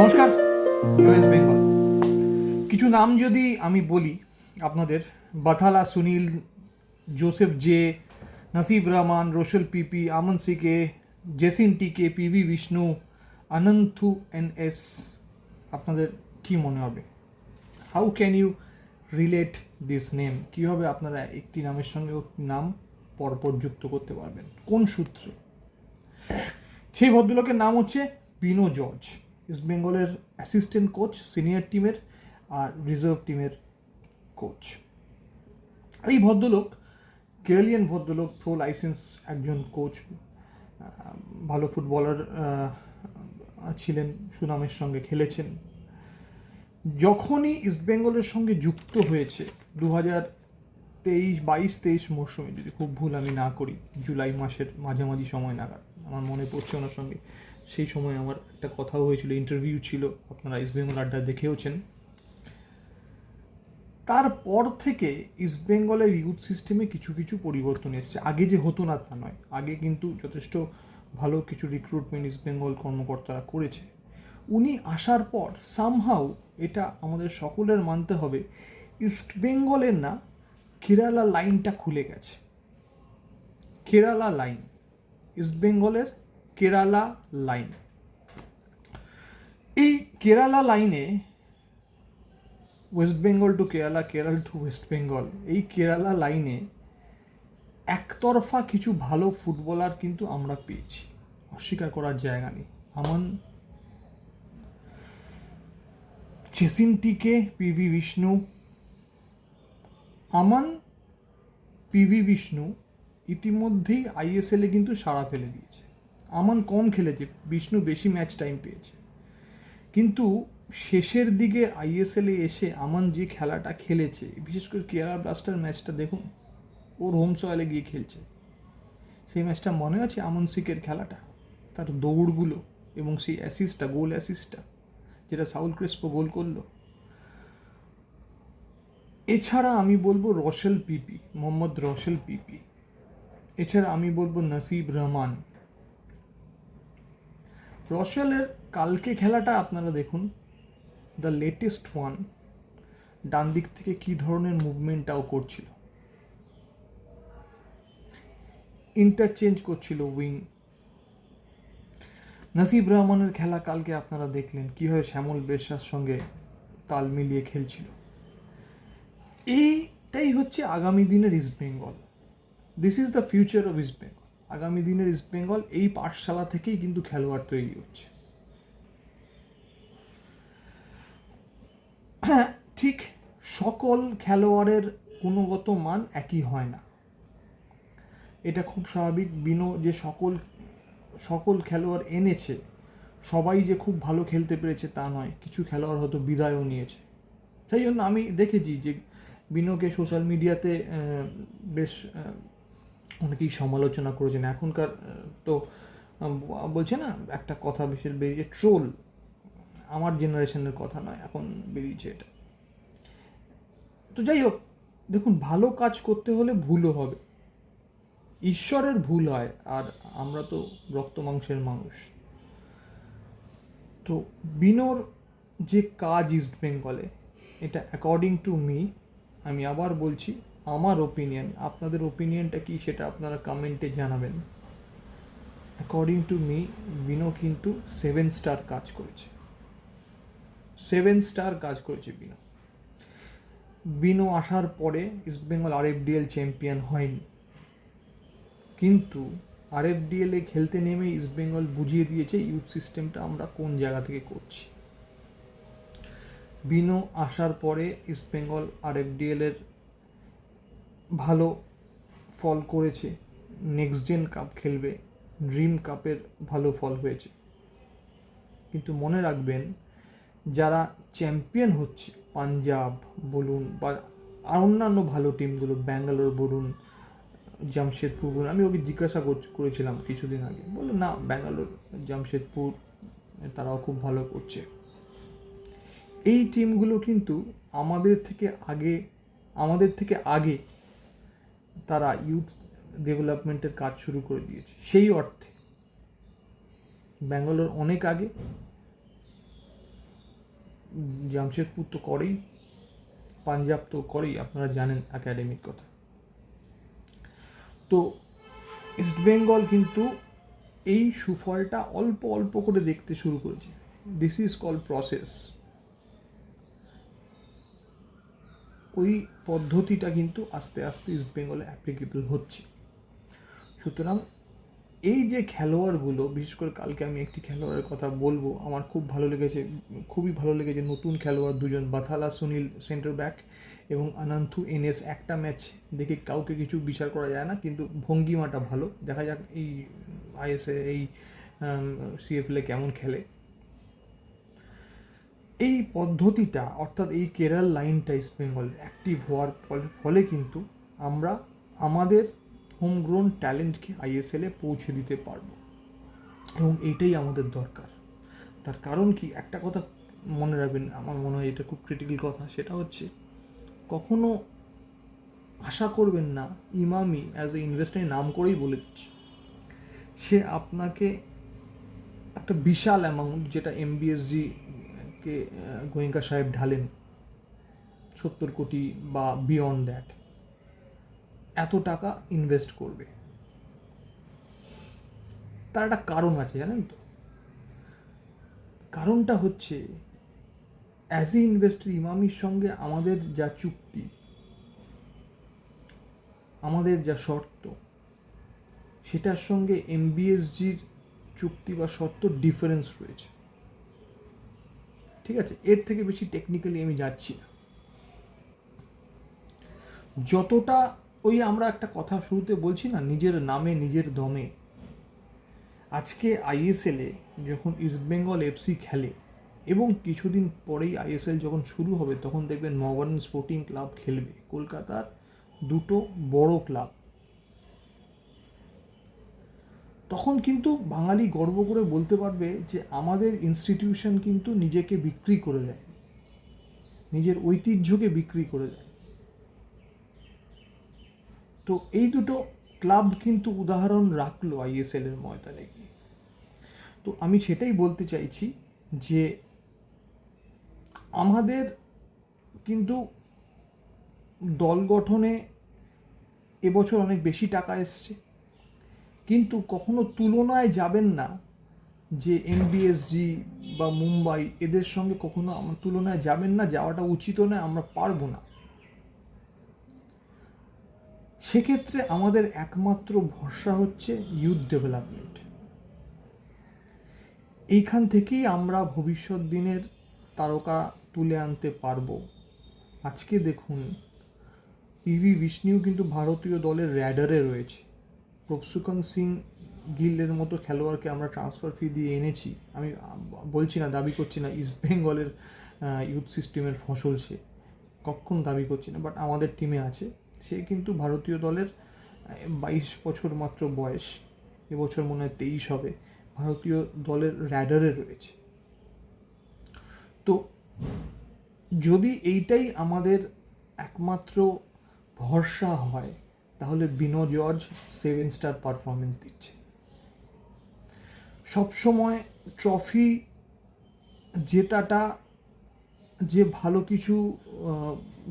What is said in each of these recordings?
নমস্কার ওয়েস্ট বেঙ্গল কিছু নাম যদি আমি বলি আপনাদের, Bathala, Sunil, Joseph J, Nasib Rahman Roshal PP, Aman CK, Jesin TK, PV Vishnu, Ananthu N S আপনাদের কি মনে হবে? How can you relate this name কীভাবে আপনারা একটি নামের সঙ্গে নাম পরপর যুক্ত করতে পারবেন? কোন সূত্রে? সেই ভদ্রলোকের নাম হচ্ছে বিনো জর্জ। ইস্ট বেঙ্গলের অ্যাসিস্ট্যান্ট কোচ সিনিয়র টিমের আর রিজার্ভ টিমের কোচ এই ভদ্রলোক, কেরালিয়ান ভদ্রলোক প্রো লাইসেন্স একজন কোচ ভালো ফুটবলার ছিলেন, সুনামের সঙ্গে খেলেছেন। যখনই ইস্টবেঙ্গলের সঙ্গে যুক্ত হয়েছে দু হাজার তেইশ বাইশ তেইশ মরশুমে যদি খুব ভুল আমি না করি, জুলাই মাসের মাঝামাঝি সময় নাগাদ, আমার মনে পড়ছে ওনার সঙ্গে সেই সময় আমার একটা কথাও হয়েছিল ইন্টারভিউ ছিল, আপনারা ইস্টবেঙ্গল আড্ডা দেখেওছেন তারপর থেকে ইস্টবেঙ্গলের ইউথ সিস্টেমে কিছু কিছু পরিবর্তন এসছে। আগে যে হতো না তা নয়। আগে কিন্তু যথেষ্ট ভালো কিছু রিক্রুটমেন্ট ইস্টবেঙ্গল কর্মকর্তারা করেছে। উনি আসার পর সামহাউ এটা আমাদের সকলের মানতে হবে ইস্টবেঙ্গলের না কেরালা লাইনটা খুলে গেছে। কেরালা লাইন ইস্টবেঙ্গলের কেরালা লাইন। এই কেরালা লাইনে West Bengal to Kerala, Kerala to West Bengal, এই কেরালা লাইনে একতরফা কিছু ভালো ফুটবলার কিন্তু আমরা পেয়েছি। অস্বীকার করার জায়গা নেই। আমান চেসিনটিকে পিভি বিষ্ণু, আমান পিভি বিষ্ণু ইতিমধ্যেই আইএসএলে কিন্তু সাড়া ফেলে দিয়েছে। আমান কম খেলেছে, বিষ্ণু বেশি ম্যাচ টাইম পেয়েছে। কিন্তু শেষের দিকে আইএসএলে এসে আমান যে খেলাটা খেলেছে, বিশেষ করে কেরালা ব্লাস্টার ম্যাচটা দেখুন, ওর হোম সয়েলে গিয়ে খেলছে। সেই ম্যাচটা মনে আছে আমন সিকের খেলাটা? তার দৌড়গুলো এবং সেই অ্যাসিস্টটা গোল অ্যাসিস্টটা যেটা সাউল ক্রেসপো গোল করল? এছাড়া আমি বলব রশেল পিপি, মোহাম্মদ রশেল পিপি। এছাড়া আমি বলব নাসিব রহমান। রশেলের কালকে খেলাটা আপনারা দেখুন দ্য লেটেস্ট ওয়ান ডান দিক থেকে কী ধরনের মুভমেন্টটাও করছিল। ইন্টারচেঞ্জ করছিল উইং নাসিব রহমানের খেলা কালকে আপনারা দেখলেন কীভাবে শ্যামল বেশার সঙ্গে তাল মিলিয়ে খেলছিল। এইটাই হচ্ছে আগামী দিনের East Bengal this is the future of East Bengal আগামী দিনের ইস্ট বেঙ্গল এই পাঠশালা থেকেই কিন্তু খেলোয়াড় তৈরি হচ্ছে। হ্যাঁ ঠিক সকল খেলোয়াড়ের গুণগত মান একই হয় না। এটা খুব স্বাভাবিক। বিনো যে সকল সকল খেলোয়াড় এনেছে, সবাই যে খুব ভালো খেলতে পেরেছে তা নয়, কিছু খেলোয়াড় হয়তো বিদায়ও নিয়েছে। সেই জন্য আমি দেখেছি যে বিনোকে সোশ্যাল মিডিয়াতে বেশ অনেকেই সমালোচনা করেছেন। এখনকার তো বলছে না, একটা কথা বিশেষ বেরিয়েছে, ট্রোল আমার জেনারেশনের কথা নয়, এখন বেরিয়েছে এটা। তো যাই হোক, দেখুন, ভালো কাজ করতে হলে ভুলও হবে। ঈশ্বরের ভুল হয়, আর আমরা তো রক্ত মাংসের মানুষ। তো বিনোর যে কাজ ইস্ট বেঙ্গলে, এটা অ্যাকর্ডিং টু মি আমি আবার বলছি আমার ওপিনিয়ন আপনাদের ওপিনিয়নটা কি সেটা আপনারা কমেন্টে জানাবেন। অ্যাকর্ডিং টু মি বিনো কিন্তু সেভেন স্টার কাজ করেছে। সেভেন স্টার কাজ করেছে বিনো বিনো আসার পরে ইস্টবেঙ্গল আর এফডিএল চ্যাম্পিয়ন হয়নি। কিন্তু আর এফডিএলে খেলতে নেমে ইস্টবেঙ্গল বুঝিয়ে দিয়েছে ইউথ সিস্টেমটা আমরা কোন জায়গা থেকে করছি। বিনো আসার পরে ইস্টবেঙ্গল আর এফডিএলের ভালো ফল করেছে। নেক্সট জেন কাপ খেলবে ড্রিম কাপের ভালো ফল হয়েছে। কিন্তু মনে রাখবেন, যারা চ্যাম্পিয়ন হচ্ছে পাঞ্জাব বলুন বা আর অন্যান্য ভালো টিমগুলো ব্যাঙ্গালোর বলুন জামশেদপুর বলুন, আমি ওকে জিজ্ঞাসা করেছিলাম কিছুদিন আগে। বলল, না ব্যাঙ্গালোর জামশেদপুর তারাও খুব ভালো করছে। এই টিমগুলো কিন্তু আমাদের থেকে আগে, আমাদের থেকে আগে তারা ইউথ ডেভেলপমেন্টের কাজ শুরু করে দিয়েছে। সেই অর্থে ব্যাঙ্গালোর অনেক আগে জামশেদপুর তো করেই, পাঞ্জাব তো করেই, আপনারা জানেন একাডেমির কথা। তো ইস্টবেঙ্গল কিন্তু এই সুফলটা অল্প অল্প করে দেখতে শুরু করেছে। দিস ইজ কল প্রসেস ওই পদ্ধতিটা কিন্তু আস্তে আস্তে ইস্টবেঙ্গলে অ্যাপ্লিকেবল হচ্ছে। সুতরাং এই যে খেলোয়াড়গুলো, বিশেষ করে কালকে আমি একটি খেলোয়াড়ের কথা বলব, আমার খুব ভালো লেগেছে, খুবই ভালো লেগেছে নতুন খেলোয়াড় দুজন, বাথালা, সুনীল সেন্টার ব্যাক এবং আনান্থু এনএস। একটা ম্যাচ দেখে কাউকে কিছু বিচার করা যায় না, কিন্তু ভঙ্গিমাটা ভালো। দেখা যাক এই আইএসএ, এই সিএফএলে কেমন খেলে। এই পদ্ধতিটা, অর্থাৎ এই কেরাল লাইনটা ইস্ট বেঙ্গল অ্যাক্টিভ হওয়ার ফলে- ফলে কিন্তু আমরা আমাদের হোমগ্রোন ট্যালেন্টকে আইএসএলে পৌঁছে দিতে পারব। এবং এইটাই আমাদের দরকার। তার কারণ কি? একটা কথা মনে রাখবেন, আমার মনে হয় এটা খুব ক্রিটিক্যাল কথা, সেটা হচ্ছে কখনো আশা করবেন না, ইমামি অ্যাজ এ ইনভেস্টার নাম করেই বলে দিচ্ছি। সে আপনাকে একটা বিশাল অ্যামাউন্ট যেটা এম এমবিএসজি কে গোয়েঙ্কা সাহেব ঢালেন সত্তর কোটি বা বিয়ন্ড দ্যাট এত টাকা ইনভেস্ট করবে। তার একটা কারণ আছে, জানেন তো? কারণটা হচ্ছে অ্যাজ এ ইনভেস্টর ইমামির সঙ্গে আমাদের যা চুক্তি, আমাদের যা শর্ত, সেটার সঙ্গে এমবিএসজির চুক্তি বা শর্ত ডিফারেন্স রয়েছে। ঠিক আছে? এর থেকে বেশি টেকনিক্যালি আমি যাচ্ছি না। যতটা ওই আমরা একটা কথা শুরুতে বলছি না, নিজের নামে, নিজের দমে। আজকে আইএসএলে যখন ইস্টবেঙ্গল এফসি খেলে এবং কিছুদিন পরেই আইএসএল যখন শুরু হবে, তখন দেখবেন মডার্ন স্পোর্টিং ক্লাব খেলবে। কলকাতার দুটো বড় ক্লাব তখন কিন্তু বাঙালি গর্ব করে বলতে পারবে যে আমাদের ইনস্টিটিউশন কিন্তু নিজেকে বিক্রি করে দেয়নি। নিজের ঐতিহ্যকে বিক্রি করে দেয় তো এই দুটো ক্লাব কিন্তু উদাহরণ রাখল আইএসএল এর ময়দানে গিয়ে। তো আমি সেটাই বলতে চাইছি যে আমাদের কিন্তু দল গঠনে এবছর অনেক বেশি টাকা এসছে। কিন্তু কখনো তুলনায় যাবেন না যে এমবিএসজি বা মুম্বাই এদের সঙ্গে কখনো আমার তুলনায় যাবেন না, যাওয়াটা উচিত নয়, আমরা পারব না। সেক্ষেত্রে আমাদের একমাত্র ভরসা হচ্ছে ইউথ ডেভেলপমেন্ট এইখান থেকেই আমরা ভবিষ্যৎ দিনের তারকা তুলে আনতে পারব। আজকে দেখুন পিভি বিষ্ণু কিন্তু ভারতীয় দলের র্যাডারে রয়েছে। প্রভসুকন সিং গিলের মতো খেলোয়াড়কে আমরা ট্রান্সফার ফি দিয়ে এনেছি। আমি বলছি না, দাবি করছি না ইস্ট বেঙ্গলের ইউথ সিস্টেমের ফসল সে। কখন দাবি করছি না বাট আমাদের টিমে আছে। সে কিন্তু ভারতীয় দলের বাইশ বছর মাত্র বয়স, এবছর মনে হয় তেইশ হবে। ভারতীয় দলের র্যাডারে রয়েছে। তো যদি এইটাই আমাদের একমাত্র ভরসা হয় তাহলে Bino George seven star performance দিচ্ছে। সবসময় ট্রফি জেতাটা যে ভালো কিছু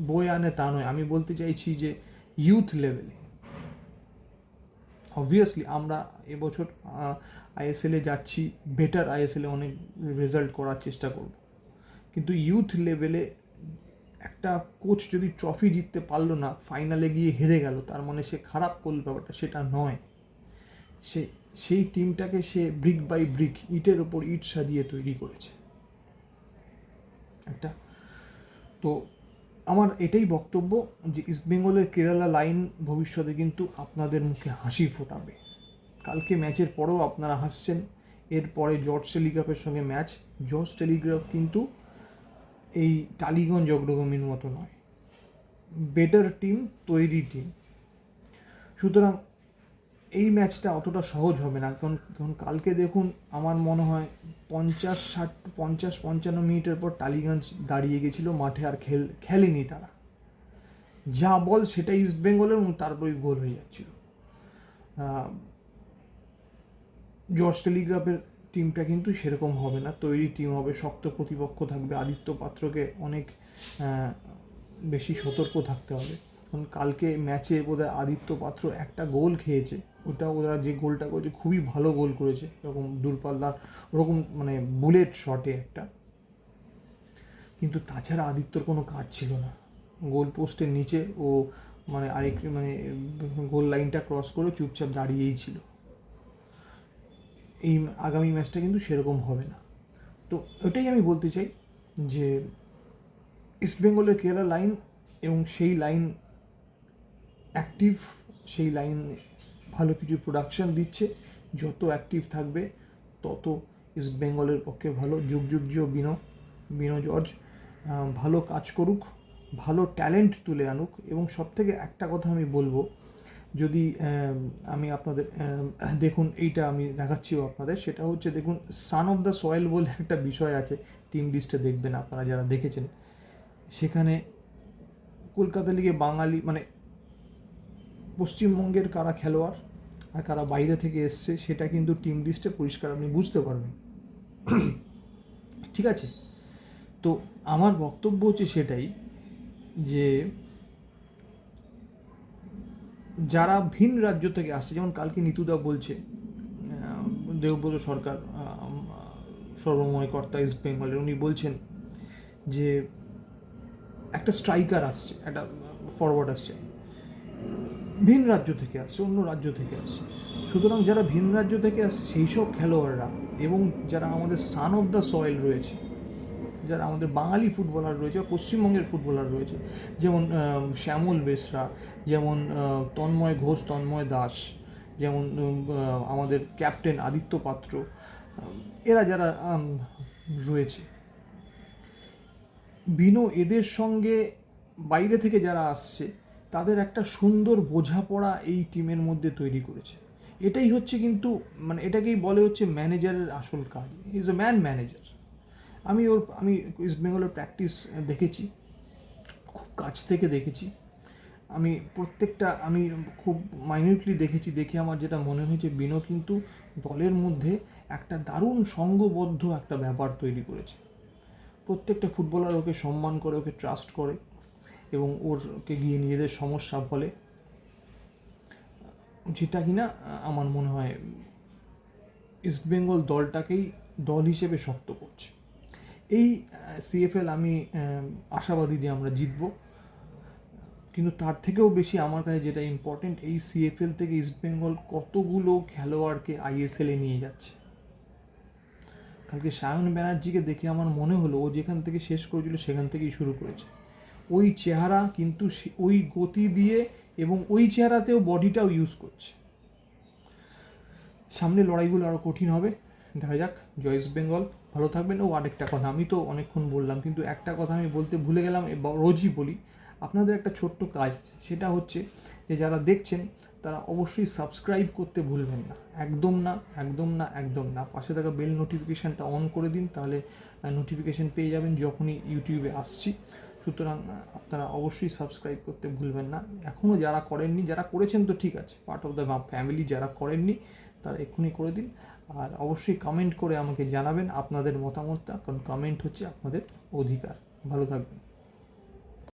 বই আনে তা নয়। আমি বলতে চাইছি যে ইউথ লেভেলে অবভিয়াসলি আমরা এবছর আইএসএলে যাচ্ছি বেটার আইএসএলে অনেক রেজাল্ট করার চেষ্টা করব। কিন্তু ইউথ লেভেলে একটা কোচ যদি ট্রফি জিততে পারল না ফাইনালে গিয়ে হেরে গেল, তার মানে সে খারাপ করল, ব্যাপারটা সেটা নয়। সে, সেই টিমটাকে সে ব্রিক বাই ব্রিক ইটের ওপর ইট সাজিয়ে তৈরি করেছে। একটা, তো আমার এটাই বক্তব্য যে ইস্টবেঙ্গলের কেরালা লাইন ভবিষ্যতে কিন্তু আপনাদের মুখে হাসি ফোটাবে। কালকে ম্যাচের পরেও আপনারা হাসছেন, এরপরে জর্জ টেলিগ্রাফের সঙ্গে ম্যাচ জর্জ টেলিগ্রাফ কিন্তু এই টালিগঞ্জ অগ্রগামীর মতো নয়। বেটার টিম তৈরি টিম সুতরাং এই ম্যাচটা অতটা সহজ হবে না। কারণ কারণ কালকে দেখুন আমার মনে হয় পঞ্চাশ ষাট, পঞ্চাশ পঞ্চান্ন মিনিটের পর টালিগঞ্জ দাঁড়িয়ে গেছিল মাঠে আর খেল, খেলেনি তারা। যা বল সেটা ইস্ট বেঙ্গলের এবং তারপরেই গোল হয়ে যাচ্ছিল। জর্জ টেলিগ্রাফের টিমটা কিন্তু সেরকম হবে না। তৈরি টিম হবে, শক্ত প্রতিপক্ষ থাকবে, আদিত্য পাত্রকে অনেক বেশি সতর্ক থাকতে হবে। কারণ কালকে ম্যাচে বোধহয় আদিত্য পাত্র একটা গোল খেয়েছে। ওটা ওরা যে গোলটা করেছে, খুবই ভালো গোল করেছে। এরকম দূরপাল্লার ওরকম মানে বুলেট শটে একটা। কিন্তু তাছাড়া আদিত্যর কোনো কাজ ছিল না। গোল পোস্টের নিচে ও মানে আরেক মানে গোল লাইনটা ক্রস করে চুপচাপ দাঁড়িয়েই ছিল। এই আগামী ম্যাচটা কিন্তু সেরকম হবে না। তো ওটাই আমি বলতে চাই যে ইস্টবেঙ্গলের কেরালা লাইন এবং সেই লাইন অ্যাক্টিভ সেই লাইন ভালো কিছু প্রোডাকশান দিচ্ছে, যত অ্যাক্টিভ থাকবে, তত ইস্ট বেঙ্গলের পক্ষে ভালো। যুগ যুগ জিও বিনো বিনো জর্জ ভালো কাজ করুক, ভালো ট্যালেন্ট তুলে আনুক এবং সব থেকে একটা কথা আমি বলব যদি আমি আপনাদের দেখুন এইটা আমি দেখাচ্ছিও আপনাদের, সেটা হচ্ছে দেখুন সান অফ দ্য সয়েল বলে একটা বিষয় আছে টিম লিস্টে দেখবেন আপনারা যারা দেখেছেন। সেখানে কলকাতা লিগে বাঙালি মানে পশ্চিমবঙ্গের কারা খেলোয়াড় আর কারা বাইরে থেকে এসছে, সেটা কিন্তু টিম লিস্টে পরিষ্কার আপনি বুঝতে পারবেন। ঠিক আছে? তো আমার বক্তব্য হচ্ছে সেটাই যে যারা ভিন রাজ্য থেকে আসছে, যেমন কালকে নিতুদা বলছে দেবব্রত সরকার সর্বময় কর্তা ইস্ট বেঙ্গলের উনি বলছেন যে একটা স্ট্রাইকার আসছে, একটা ফরওয়ার্ড আসছে, ভিন রাজ্য থেকে আসছে, অন্য রাজ্য থেকে আসছে। সুতরাং যারা ভিন রাজ্য থেকে আসছে, সেই সব খেলোয়াড়রা এবং যারা আমাদের সান অফ দ্য সয়েল রয়েছে যারা আমাদের বাঙালি ফুটবলার রয়েছে বা পশ্চিমবঙ্গের ফুটবলার রয়েছে, যেমন শ্যামল বেসরা, যেমন তন্ময় ঘোষ, তন্ময় দাস, যেমন আমাদের ক্যাপ্টেন আদিত্য পাত্র এরা যারা রয়েছে। বিনো, এদের সঙ্গে বাইরে থেকে যারা আসছে, তাদের একটা সুন্দর বোঝাপড়া এই টিমের মধ্যে তৈরি করেছে। এটাই হচ্ছে কিন্তু মানে এটাকেই বলে হচ্ছে ম্যানেজারের আসল কাজ। ইজ এ ম্যান ম্যানেজার আমি ওর, আমি ইস্ট বেঙ্গলের প্র্যাকটিস দেখেছি, খুব কাছ থেকে দেখেছি। আমি প্রত্যেকটা, আমি খুব মাইনিউটলি দেখেছি, দেখে আমার যেটা মনে হয়েছে বিনো কিন্তু দলের মধ্যে একটা দারুণ সঙ্গবদ্ধ একটা ব্যাপার তৈরি করেছে। প্রত্যেকটা ফুটবলার ওকে সম্মান করে, ওকে ট্রাস্ট করে এবং ওরকে গিয়ে নিজেদের সমস্যা বলে, যেটা কিনা আমার মনে হয় ইস্টবেঙ্গল দলটাকেই দল হিসেবে শক্ত করছে। এই সিএফএল আমি আশাবাদী যে আমরা জিতব। কিন্তু তার থেকেও বেশি আমার কাছে যেটা ইম্পর্টেন্ট এই সিএফএল থেকে ইস্টবেঙ্গল কতগুলো খেলোয়াড়কে আইএসএলে নিয়ে যাচ্ছে। কালকে সায়ন ব্যানার্জিকে দেখে আমার মনে হলো, ও যেখান থেকে শেষ করেছিল সেখান থেকেই শুরু করেছে। ওই চেহারা কিন্তু ওই গতি দিয়ে এবং ওই চেহারাতেও বডিটাও ইউজ করছে। সামনে লড়াইগুলো আরও কঠিন হবে। দেখা যাক, জয় ইস্ট বেঙ্গল ভালো থাকবেন। ও আরেকটা কথা, আমি তো অনেকক্ষণ বললাম, কিন্তু একটা কথা আমি বলতে ভুলে গেলাম রোজই বলি। আপনাদের একটা ছোট্ট কাজ, সেটা হচ্ছে যে যারা দেখছেন, তারা অবশ্যই সাবস্ক্রাইব করতে ভুলবেন না। একদম না একদম না একদম না। পাশে থাকা বেল নোটিফিকেশানটা অন করে দিন, তাহলে নোটিফিকেশান পেয়ে যাবেন যখনই ইউটিউবে আসছি। সুতরাং আপনারা অবশ্যই সাবস্ক্রাইব করতে ভুলবেন না। এখনও যারা করেননি, যারা করেছেন তো ঠিক আছে পার্ট অফ দ্য ফ্যামিলি যারা করেননি, তারা এক্ষুনি করে দিন। আর অবশ্যই কমেন্ট করে আমাকে জানাবেন আপনাদের মতামতটা, কারণ কমেন্ট হচ্ছে আপনাদের অধিকার। ভালো থাকবেন।